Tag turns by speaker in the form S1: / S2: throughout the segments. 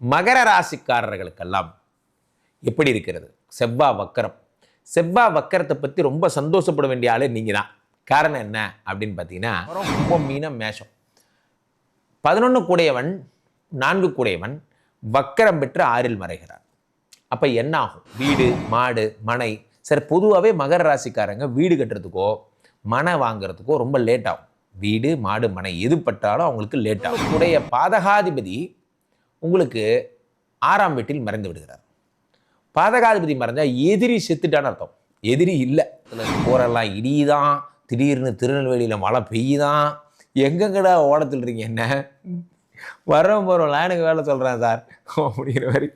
S1: மகர ராசிக்காரர்களுக்கெல்லாம் எப்படி இருக்கிறது? செவ்வா வக்கரம். செவ்வா வக்கரத்தை பற்றி ரொம்ப சந்தோஷப்பட வேண்டிய ஆளு நீங்கள் தான் காரணம் என்ன அப்படின்னு பார்த்தீங்கன்னா ரொம்ப மீனம் மேஷம். பதினொன்று கூடையவன் நான்கு கூடையவன் வக்கரம் பெற்று ஆறில் மறைகிறார். அப்போ என்ன ஆகும் வீடு மாடு மனை. சரி பொதுவாகவே மகர ராசிக்காரங்க வீடு கட்டுறதுக்கோ மனை வாங்குறதுக்கோ ரொம்ப லேட் ஆகும். வீடு மாடு மனை எது பட்டாலும் அவங்களுக்கு லேட் ஆகும். உடைய பாதகாதிபதி உங்களுக்கு ஆறாம் வீட்டில் மறைந்து விடுகிறார். பாதகாதிபதி மறைஞ்சால் எதிரி செத்துட்டான்னு அர்த்தம். எதிரி இல்லை. போரெல்லாம் இடிதான் திடீர்னு திருநெல்வேலியில் மழை பெய்யுதான். எங்கெங்கடா ஓடத்தில் இருக்கீங்க என்ன? வரோம் போகிறோம் எனக்கு வேலை சொல்கிறேன் சார். அப்படிங்கிற மாதிரி.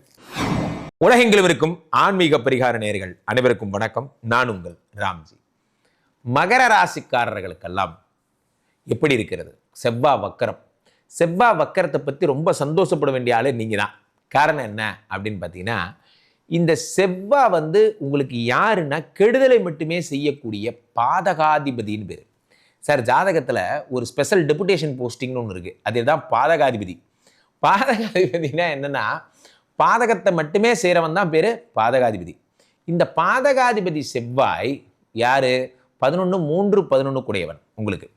S1: உலகெங்கிலும் இருக்கும் ஆன்மீக பரிகார நேர்கள் அனைவருக்கும் வணக்கம். நான் உங்கள் ராம்ஜி. மகர ராசிக்காரர்களுக்கெல்லாம் எப்படி இருக்கிறது? செவ்வா வக்கரம். செவ்வாய் வக்கரத்தை பற்றி ரொம்ப சந்தோஷப்பட வேண்டிய ஆளு நீங்கள் தான் காரணம் என்ன அப்படின்னு பார்த்தீங்கன்னா இந்த செவ்வா வந்து உங்களுக்கு யாருன்னா கெடுதலை மட்டுமே செய்யக்கூடிய பாதகாதிபதின்னு பேர். சார் ஜாதகத்தில் ஒரு ஸ்பெஷல் டெபுடேஷன் போஸ்டிங்னு ஒன்று இருக்குது அதுதான் பாதகாதிபதி. பாதகாதிபதினா என்னென்னா பாதகத்தை மட்டுமே செய்கிறவன் தான் பேர் பாதகாதிபதி. இந்த பாதகாதிபதி செவ்வாய் யார்? பதினொன்று மூன்று பதினொன்று கூடையவன் உங்களுக்கு.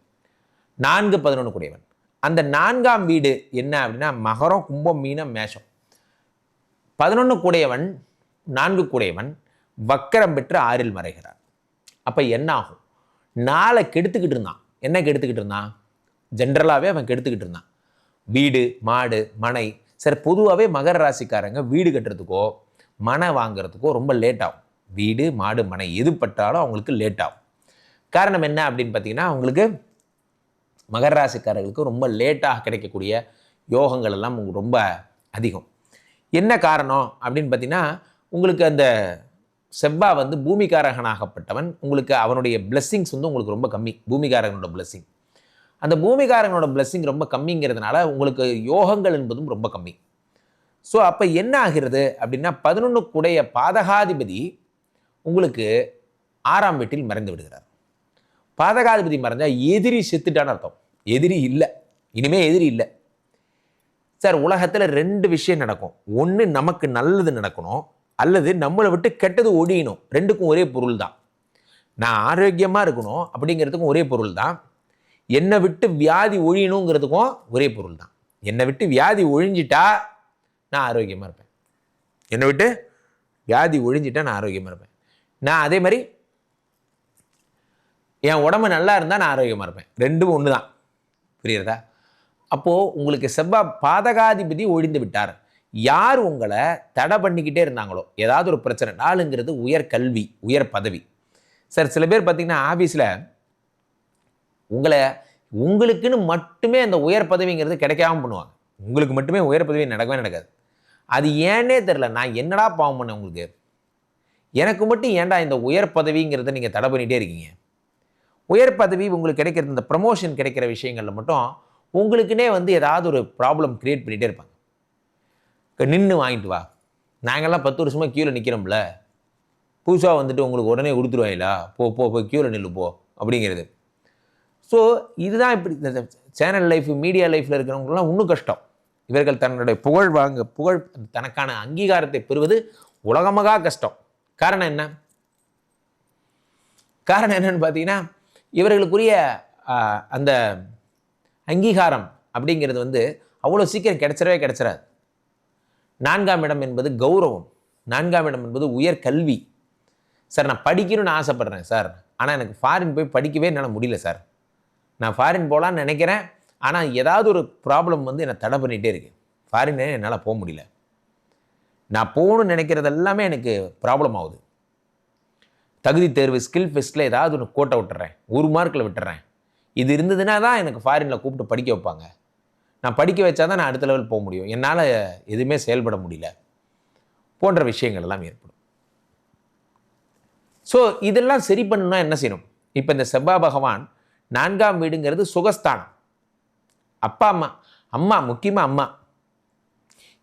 S1: நான்கு பதினொன்று கூடையவன். அந்த நான்காம் வீடு என்ன அப்படின்னா மகரம் கும்பம் மீனம் மேஷம். பதினொன்று கூடையவன் நான்கு கூடையவன் வக்கரம் பெற்று ஆறில் மறைகிறார். அப்போ என்ன ஆகும்? நாளை கெடுத்துக்கிட்டு இருந்தான். என்ன கெடுத்துக்கிட்டு இருந்தான்? ஜென்ரலாகவே அவன் கெடுத்துக்கிட்டு இருந்தான். வீடு மாடு மனை சரி பொதுவாகவே மகர ராசிக்காரங்க வீடு கட்டுறதுக்கோ மனை வாங்குறதுக்கோ ரொம்ப லேட் ஆகும். வீடு மாடு மனை எது பட்டாலும் அவங்களுக்கு லேட் ஆகும். காரணம் என்ன அப்படின்னு பார்த்தீங்கன்னா அவங்களுக்கு மகர ராசிக்காரர்களுக்கு ரொம்ப லேட்டாக கிடைக்கக்கூடிய யோகங்கள் எல்லாம் உங்களுக்கு ரொம்ப அதிகம். என்ன காரணம் அப்படின்னு பார்த்தீங்கன்னா உங்களுக்கு அந்த செவ்வா வந்து பூமிகாரகனாகப்பட்டவன் உங்களுக்கு அவனுடைய blessings வந்து உங்களுக்கு ரொம்ப கம்மி பூமிகாரகனோட blessing. அந்த பூமிகாரகனோட blessing ரொம்ப கம்மிங்கிறதுனால உங்களுக்கு யோகங்கள் என்பதும் ரொம்ப கம்மி. ஸோ அப்போ என்ன ஆகிறது அப்படின்னா பதினொன்று கூடைய பாதகாதிபதி உங்களுக்கு ஆறாம் வீட்டில் மறைந்து விடுகிறார். பாதகாதிபதி மறைஞ்சா எதிரி செத்துட்டான்னு அர்த்தம். எதிரி இல்லை. இனிமே எதிரி இல்லை. சார் உலகத்தில் ரெண்டு விஷயம் நடக்கும். ஒன்று நமக்கு நல்லது நடக்கணும். அல்லது நம்மளை விட்டு கெட்டது ஒழியணும் ரெண்டுக்கும் ஒரே பொருள் தான் நான் ஆரோக்கியமாக இருக்கணும் அப்படிங்கிறதுக்கும் ஒரே பொருள் தான் என்னை விட்டு வியாதி ஒழியணுங்கிறதுக்கும் ஒரே பொருள் தான் என்னை விட்டு வியாதி ஒழிஞ்சிட்டா நான் ஆரோக்கியமாக இருப்பேன். என்னை விட்டு வியாதி ஒழிஞ்சிட்டா நான் ஆரோக்கியமாக இருப்பேன். நான் அதே மாதிரி என் உடம்பு நல்லா இருந்தால் நான் ஆரோக்கியமாக இருப்பேன். ரெண்டும் ஒன்று தான் புரியுறதா? அப்போது உங்களுக்கு செவ்வாய் பாதகாதிபதி ஒழிந்து விட்டார். யார் உங்களை தடை பண்ணிக்கிட்டே இருந்தாங்களோ ஏதாவது ஒரு பிரச்சனை நாளுங்கிறது உயர் கல்வி உயர் பதவி. சார் சில பேர் பார்த்தீங்கன்னா ஆஃபீஸில் உங்களை உங்களுக்குன்னு மட்டுமே அந்த உயர் பதவிங்கிறது கிடைக்காம பண்ணுவாங்க. உங்களுக்கு மட்டுமே உயர் பதவி நடக்கவே நடக்காது. அது ஏன்னே தெரில நான் என்னடா பாவம் பண்ணேன் உங்களுக்கு? எனக்கு மட்டும் ஏன்டா இந்த உயர் பதவிங்கிறத நீங்கள் தடை பண்ணிகிட்டே இருக்கீங்க? உயர் பதவி உங்களுக்கு கிடைக்கிறது இந்த ப்ரமோஷன் கிடைக்கிற விஷயங்களில் மட்டும் உங்களுக்குன்னே வந்து ஏதாவது ஒரு ப்ராப்ளம் க்ரியேட் பண்ணிகிட்டே இருப்பாங்க. நின்று வாங்கிட்டு வா. நாங்கள்லாம் பத்து வருஷமாக க்யூவில் நிற்கிறோம்ல புதுசாக வந்துட்டு உங்களுக்கு உடனே கொடுத்துருவாங்களா போ போ போ க்யூவில் நில்லு போ அப்படிங்கிறது. ஸோ இதுதான் இப்படி இந்த சேனல் லைஃப் மீடியா லைஃப்பில் இருக்கிறவங்களாம் இன்னும் கஷ்டம். இவர்கள் தன்னுடைய புகழ் வாங்க புகழ் தனக்கான அங்கீகாரத்தை பெறுவது உலகமாக கஷ்டம். காரணம் என்ன? காரணம் என்னன்னு பார்த்தீங்கன்னா இவர்களுக்குரிய அந்த அங்கீகாரம் அப்படிங்கிறது வந்து அவ்வளோ சீக்கிரம் கிடைச்சிடவே கிடைச்சிடாது. நான்காம் இடம் என்பது கௌரவம். நான்காம் இடம் என்பது உயர் கல்வி. சார் நான் படிக்கணும்னு ஆசைப்பட்றேன் சார். ஆனால் எனக்கு ஃபாரின் போய் படிக்கவே என்னால் முடியல சார். நான் ஃபாரின் போகலான்னு நினைக்கிறேன். ஆனால் ஏதாவது ஒரு ப்ராப்ளம் வந்து என்னை தடை பண்ணிகிட்டே இருக்கு. ஃபாரின் என்னால் போக முடியல. நான் போகணும்னு நினைக்கிறது எல்லாமே எனக்கு ப்ராப்ளம் ஆகுது. தகுதி தேர்வு ஸ்கில் ஃபெஸ்ட்டில் ஏதாவது ஒன்று கோட்டை விட்டுறேன். ஒரு மார்க்கில் விட்டுறேன். இது இருந்ததுன்னா தான் எனக்கு ஃபாரினில் கூப்பிட்டு படிக்க வைப்பாங்க. நான் படிக்க வச்சா தான் நான் அடுத்த லெவல் போக முடியும். என்னால் எதுவுமே செயல்பட முடியல. போன்ற விஷயங்கள் எல்லாம் ஏற்படும். ஸோ இதெல்லாம் சரி பண்ணணும்னா என்ன செய்யணும்? இப்போ இந்த செவ்வாய் பகவான் நான்காம் வீடுங்கிறது சுகஸ்தானம். அப்பா அம்மா அம்மா முக்கியமாக அம்மா.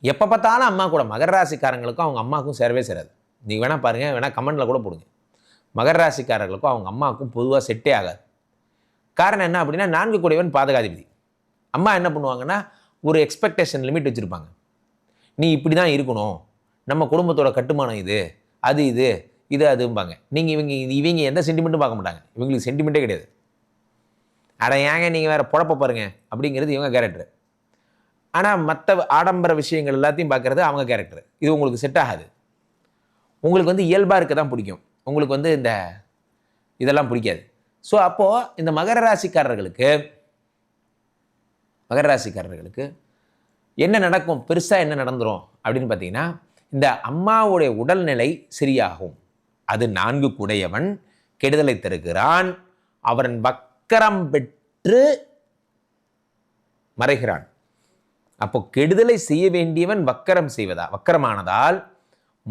S1: எப்போ பார்த்தாலும் அம்மா கூட மகர ராசிக்காரங்களுக்கும் அவங்க அம்மாவுக்கும் சேரவே சேராது. நீங்கள் வேணால் பாருங்கள் வேணால் கமெண்டில் கூட போடுங்க. மகர ராசிக்காரர்களுக்கும் அவங்க அம்மாவுக்கும் பொதுவாக செட்டே ஆகாது. காரணம் என்ன அப்படின்னா நான்கு கூடையவன் பாதகாதிபதி. அம்மா என்ன பண்ணுவாங்கன்னா ஒரு எக்ஸ்பெக்டேஷன் லிமிட் வச்சுருப்பாங்க. நீ இப்படி தான் இருக்கணும். நம்ம குடும்பத்தோட கட்டுமானம் இது அது இது இது அதும்பாங்க. நீங்கள் இவங்க இவங்க எந்த சென்டிமெண்ட்டும் பார்க்க மாட்டாங்க. இவங்களுக்கு சென்டிமெண்ட்டே கிடையாது. அட ஏங்க நீங்கள் வேறு பொழப்ப பாருங்க அப்படிங்கிறது இவங்க கேரக்டர் ஆனால் மற்ற ஆடம்பர விஷயங்கள் எல்லாத்தையும் பார்க்குறது அவங்க கேரக்டர் இது உங்களுக்கு செட் ஆகாது. உங்களுக்கு வந்து இயல்பாக இருக்க தான் பிடிக்கும். உங்களுக்கு வந்து இந்த இதெல்லாம் பிடிக்காது. ஸோ அப்போது இந்த மகர ராசிக்காரர்களுக்கு மகர ராசிக்காரர்களுக்கு என்ன நடக்கும்? பெருசாக என்ன நடந்துரும்? அப்படின்னு பார்த்தீங்கன்னா இந்த அம்மாவுடைய உடல்நிலை சரியாகும். அது நான்கு குடையவன் கெடுதலை தருகிறான். அவன் வக்கரம் பெற்று மறைகிறான். அப்போ கெடுதலை செய்ய வேண்டியவன் வக்கரம் செய்வதா? வக்கரமானதால்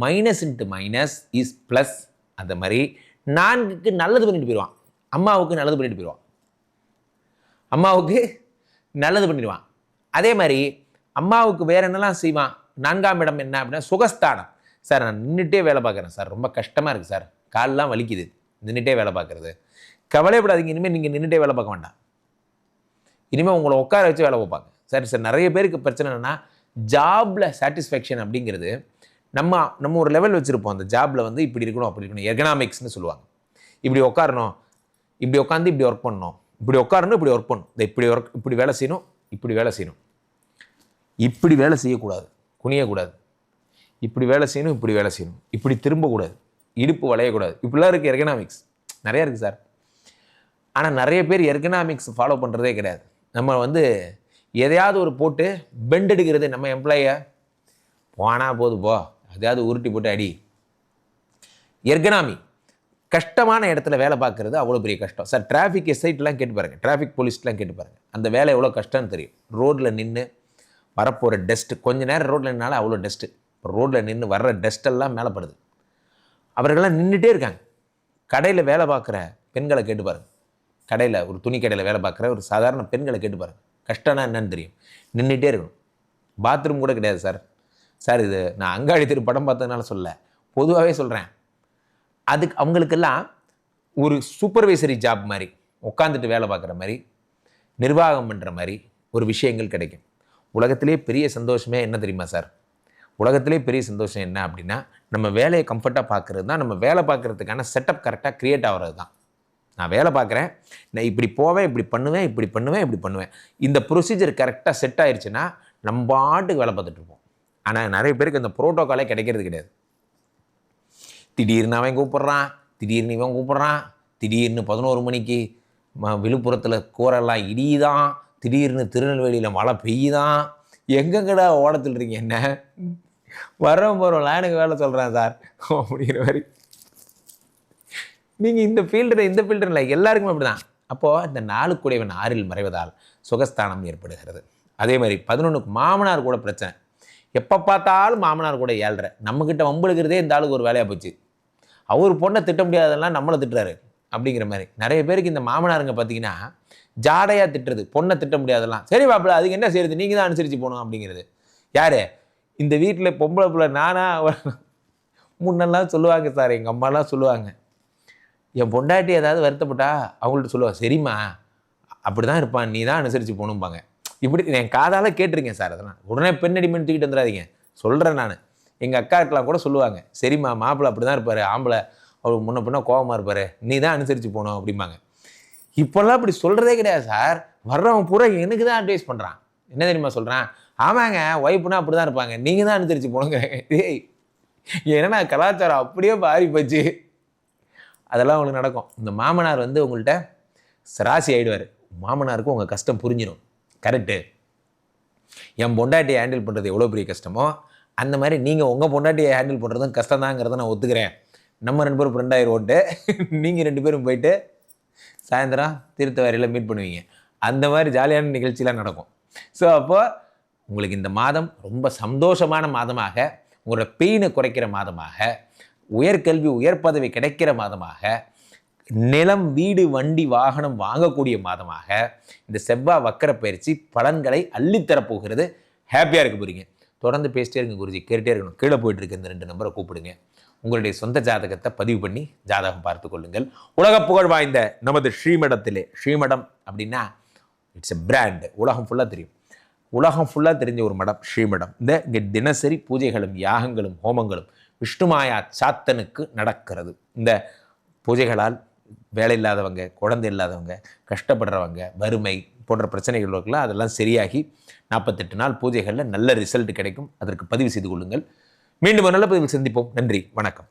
S1: minus into minus is plus அந்த மாதிரி நான்குக்கு நல்லது பண்ணிட்டு போயிடுவான் அம்மாவுக்கு நல்லது பண்ணிட்டு போயிடுவான் அம்மாவுக்கு நல்லது பண்ணிடுவான். அதே மாதிரி அம்மாவுக்கு வேற என்னெல்லாம் செய்வான்? நான்காம் இடம் என்ன அப்படின்னா சுகஸ்தானம். சார் நான் நின்றுட்டே வேலை பார்க்குறேன். சார் ரொம்ப கஷ்டமாக இருக்குது சார். கால்லாம் வலிக்குது. நின்றுட்டே வேலை பார்க்குறது. கவலைப்படாதீங்க இனிமேல் நீங்கள் நின்றுட்டே வேலை பார்க்க வேண்டாம். இனிமேல் உங்களை உட்கார வச்சு வேலை பார்ப்பாங்க. சார் சார் நிறைய பேருக்கு பிரச்சனை என்னென்னா ஜாபில் சாட்டிஸ்ஃபேக்ஷன் அப்படிங்கிறது நம்ம நம்ம ஒரு லெவல் வச்சுருப்போம். அந்த ஜாபில் வந்து இப்படி இருக்கணும் அப்படி இருக்கணும். எகனாமிக்ஸ்னு சொல்லுவாங்க. இப்படி உட்காரணும் இப்படி உட்காந்து இப்படி ஒர்க் பண்ணணும். இப்படி உட்காரணும் இப்படி ஒர்க் பண்ணணும். இந்த இப்படி ஒர்க் இப்படி வேலை செய்யணும் இப்படி வேலை செய்யணும். இப்படி வேலை செய்யக்கூடாது. குனியக்கூடாது. இப்படி வேலை செய்யணும் இப்படி வேலை செய்யணும். இப்படி திரும்பக்கூடாது. இடுப்பு வளையக்கூடாது. இப்படிலாம் இருக்குது எர்கனாமிக்ஸ் நிறையா இருக்குது சார் ஆனால் நிறைய பேர் எர்கனாமிக்ஸ் ஃபாலோ பண்ணுறதே கிடையாது. நம்ம வந்து எதையாவது ஒரு போட்டு பெண்ட் எடுக்கிறது நம்ம எம்ப்ளாயை போனால் போது போ. அதாவது உருட்டி போட்டு அடி. எர்கனாமி கஷ்டமான இடத்துல வேலை பார்க்குறது அவ்வளோ பெரிய கஷ்டம். சார் டிராஃபிக் எஸ்ஐட்லாம் கேட்டு பாருங்கள் டிராஃபிக் போலீஸ்லாம் கேட்டு பாருங்கள் அந்த வேலை எவ்வளோ கஷ்டம்னு தெரியும். ரோட்டில் நின்று வரப்போகிற டஸ்ட்டு கொஞ்ச நேரம் ரோட்டில் நின்னால அவ்வளோ டஸ்ட்டு இப்போ ரோட்டில் நின்று வர்ற டஸ்ட்டெல்லாம் மேலே படுது. அவர்கள்லாம் நின்றுட்டே இருக்காங்க. கடையில் வேலை பார்க்குற பெண்களை கேட்டு பாருங்கள் கடையில் ஒரு துணி கடையில் வேலை பார்க்குற ஒரு சாதாரண பெண்களை கேட்டு பாருங்கள் கஷ்டம்னா என்னன்னு தெரியும். நின்றுட்டே இருக்கணும். பாத்ரூம் கூட கிடையாது சார். சார் இது நான் அங்காடி திரு படம் பார்த்ததுனால சொல்ல பொதுவாகவே சொல்கிறேன் அதுக்கு அவங்களுக்கெல்லாம் ஒரு சூப்பர்வைசரி ஜாப் மாதிரி உட்காந்துட்டு வேலை பார்க்குற மாதிரி நிர்வாகம் பண்ணுற மாதிரி ஒரு விஷயங்கள் கிடைக்கும். உலகத்திலே பெரிய சந்தோஷமே என்ன தெரியுமா சார்? உலகத்திலே பெரிய சந்தோஷம் என்ன அப்படின்னா நம்ம வேலையை கம்ஃபர்ட்டாக பார்க்குறது தான் நம்ம வேலை பார்க்குறதுக்கான செட்டப் கரெக்டாக க்ரியேட் ஆகிறது தான். நான் வேலை பார்க்குறேன் நான் இப்படி போவேன் இப்படி பண்ணுவேன் இப்படி பண்ணுவேன் இப்படி பண்ணுவேன். இந்த ப்ரொசீஜர் கரெக்டாக செட் ஆயிடுச்சுன்னா நம்ம ஆட்டுக்கு வேலை பார்த்துட்ருப்போம் ஆனால் நிறைய பேருக்கு அந்த ப்ரோட்டோக்காலே கிடைக்கிறது கிடையாது. திடீர்னு அவன் கூப்பிட்றான் திடீர்னு இவன் கூப்பிட்றான் திடீர்னு பதினோரு மணிக்கு விழுப்புரத்தில் கூரெல்லாம் இடியுதான் திடீர்னு திருநெல்வேலியில் மழை பெய்யுதான். எங்கெங்கடா ஓடத்தில் இருக்கீங்க என்ன? வரோம் போகிறோம்லாம் எனக்கு வேலை சொல்கிறேன் சார். அப்படிங்கிற மாதிரி. நீங்கள் இந்த ஃபீல்டில் இந்த ஃபீல்டில் இல்லை எல்லாருக்குமே அப்படி தான் அப்போது இந்த நாலு குடைவன் ஆறில் மறைவதால் சுகஸ்தானம் ஏற்படுகிறது. அதே மாதிரி பதினொன்றுக்கு மாமனார் கூட பிரச்சனை. எப்போ பார்த்தாலும் மாமனார் கூட ஏழ்ற. நம்மக்கிட்ட வம்புழுக்கிறதே இந்த ஆளுக்கு ஒரு வேலையாக போச்சு. அவர் பொண்ணை திட்ட முடியாதெல்லாம் நம்மளை திட்டுறாரு அப்படிங்கிற மாதிரி. நிறைய பேருக்கு இந்த மாமனாருங்க பார்த்தீங்கன்னா ஜாடையாக திட்டுறது பொண்ணை திட்ட முடியாதெல்லாம் சரி மாப்பிள்ள அதுக்கு என்ன செய்யறது நீங்கள் தான் அனுசரித்து போகணும் அப்படிங்கிறது. யார்? இந்த வீட்டில் பொம்பளை பிள்ளை நானா முன்னெல்லாம் சொல்லுவாங்க சார் எங்கள் அம்மாலாம் சொல்லுவாங்க. என் பொண்டாட்டி ஏதாவது வருத்தப்பட்டா அவங்கள்ட்ட சொல்லுவாள் சரிம்மா அப்படி தான் இருப்பான் நீ தான் அனுசரித்து போகணும்பாங்க. இப்படி என் காதால் கேட்டிருக்கேன் சார் அதெல்லாம். உடனே பெண் அடிமன் தூக்கிட்டு வந்துடாதீங்க. சொல்கிறேன் நான். எங்கள் அக்காக்கெலாம் கூட சொல்லுவாங்க. சரிம்மா மாப்பிள்ளை அப்படி தான் இருப்பார் ஆம்பளை. அவர் முன்ன பின்ன கோவமாக இருப்பார். நீ தான் அனுசரித்து போகணும் அப்படிம்பாங்க. இப்போல்லாம் அப்படி சொல்கிறதே கிடையாது சார். வர்றவன் பூரா எனக்கு தான் அட்வைஸ் பண்ணுறான் என்ன தெரியுமா சொல்கிறான் ஆமாங்க ஒய்ஃப்னா அப்படி தான் இருப்பாங்க. நீங்கள் தான் அனுசரித்து போகணுங்க. ஏய் ஏன்னா கலாச்சாரம் அப்படியே மாறி போச்சு அதெல்லாம் உங்களுக்கு நடக்கும். இந்த மாமனார் வந்து உங்கள்கிட்ட ராசி ஆகிடுவார் மாமனாருக்கு உங்கள் கஷ்டம் புரிஞ்சிடும் கரெக்டு. என் பொண்டாட்டியை ஹேண்டில் பண்ணுறது எவ்வளோ பெரிய கஷ்டமோ அந்த மாதிரி நீங்கள் உங்கள் பொண்டாட்டியை ஹேண்டில் பண்ணுறதும் கஷ்டம்தாங்கிறத நான் ஒத்துக்கிறேன். நம்ம ரெண்டு பேரும் ஃப்ரெண்ட் ஆயிரோட்டு நீங்கள் ரெண்டு பேரும் போயிட்டு சாயந்தரம் திருத்தவாரியில் மீட் பண்ணுவீங்க. அந்த மாதிரி ஜாலியான நிகழ்ச்சிலாம் நடக்கும். ஸோ அப்போது உங்களுக்கு இந்த மாதம் ரொம்ப சந்தோஷமான மாதமாக உங்களோட பெயினை குறைக்கிற மாதமாக உயர்கல்வி உயர் பதவி கிடைக்கிற மாதமாக நிலம் வீடு வண்டி வாகனம் வாங்கக்கூடிய மாதமாக இந்த செவ்வாய் வக்கர பயிற்சி பலன்களை அள்ளித்தரப்போகிறது ஹாப்பியாக இருக்க போறீங்க. தொடர்ந்து பேசிட்டே இருங்க குருஜி. கேட்டே இருக்கணும். கீழே போயிட்டு இருக்க இந்த ரெண்டு நம்பரை கூப்பிடுங்க. உங்களுடைய சொந்த ஜாதகத்தை பதிவு பண்ணி ஜாதகம் பார்த்து கொள்ளுங்கள். உலக புகழ் வாய்ந்த நமது ஸ்ரீமடத்திலே ஸ்ரீமடம் அப்படின்னா இட்ஸ் எ பிராண்டு உலகம் ஃபுல்லாக தெரியும். உலகம் ஃபுல்லாக தெரிஞ்ச ஒரு மடம் ஸ்ரீமடம். இந்த இங்கே தினசரி பூஜைகளும் யாகங்களும் ஹோமங்களும் விஷ்ணுமாயா சாத்தனுக்கு நடக்கிறது. இந்த பூஜைகளால் வேலை இல்லாதவங்க குழந்தை இல்லாதவங்க கஷ்டப்படுறவங்க வறுமை போன்ற பிரச்சனைகள் இருக்கலாம் அதெல்லாம் சரியாகி நாற்பத்தெட்டு நாள் பூஜைகளில் நல்ல ரிசல்ட் கிடைக்கும். அதற்கு பதிவு செய்து கொள்ளுங்கள். மீண்டும் ஒரு நல்ல பதிவில் சந்திப்போம். நன்றி. வணக்கம்.